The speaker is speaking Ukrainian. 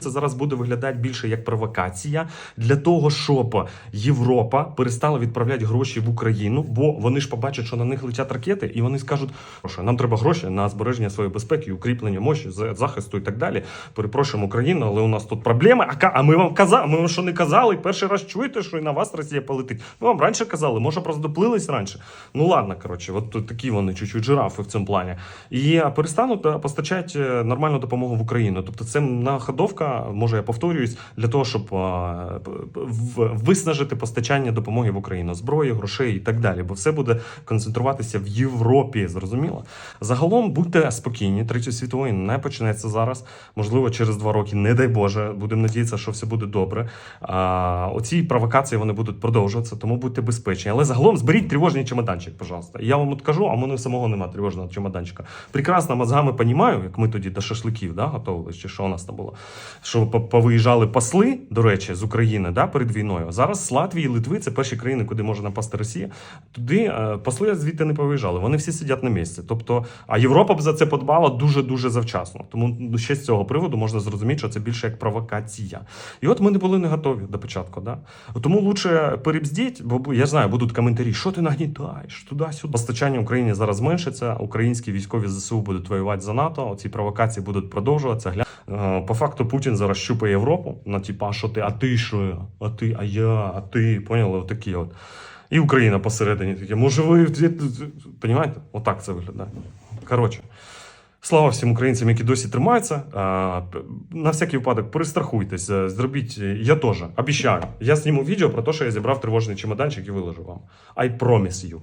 Це зараз буде виглядати більше як провокація для того, щоб Європа перестала відправляти гроші в Україну, бо вони ж побачать, що на них летять ракети, і вони скажуть, що нам треба гроші на збереження своєї безпеки, укріплення мощі, за- захисту і так далі. Перепрошуємо Україну, але у нас тут проблеми. А, а ми вам казали, ми вам що не казали? Перший раз чуєте, що і на вас Росія полетить. Ми вам раніше казали, може просто доплились раніше. Ну ладно, коротше, от такі вони чуть-чуть жирафи в цьому плані. І перестануть постачати е, нормальну допомогу в Україну. Тобто це находовка, може я повторююсь, для того, щоб виснажити постачання допомоги в Україну, зброї, грошей і так далі. Бо все буде концентруватися в Європі. Зрозуміло. Загалом будьте спокійні. Третьої світової не почнеться зараз. Можливо, через два роки, не дай Боже. Будемо надіятися, що все буде добре. А, оці провокації вони будуть продовжуватися, тому будьте безпечні. Але загалом зберіть тривожний чемоданчик, пожалуйста. Я вам от кажу, а мене самого немає тривожного чемоданчика. Прекрасно мозгами понімаю, як ми тоді до шашликів да, готували, чи що у нас там було. Що по- повиїжджали посли, до речі, з України да, перед війною. Зараз з Латвії Литви це перші країни, куди може напасти Росія. Туди е, посли звідти не повиїжджали. Вони всі сидять на місці. Тобто, а Європа б за це подбала дуже дуже завчасно. Тому ну, ще з цього приводу можна зрозуміти, що це більше як провокація. І от ми не були не готові до початку. Да? Тому лучше перебздіть, бо я знаю, будуть коментарі, що ти нагнітаєш туди-сюди. Постачання Україні зараз зменшиться. Українські військові ЗСУ будуть воювати за НАТО. Ці провокації будуть продовжуватися. Е, По факту Путін зараз щупає Європу. На типа, а що ти, а ти що? А ти, а я, а ти. Поняли? Отакі от. І Україна посередині таке. Може, ви Понімаєте? Отак це виглядає. Коротше. Слава всім українцям, які досі тримаються. А, На всякий випадок перестрахуйтесь, е, зробіть. е, Я теж обіцяю. Я зніму відео про те, що я зібрав тривожний чемоданчик і виложу вам. I promise you.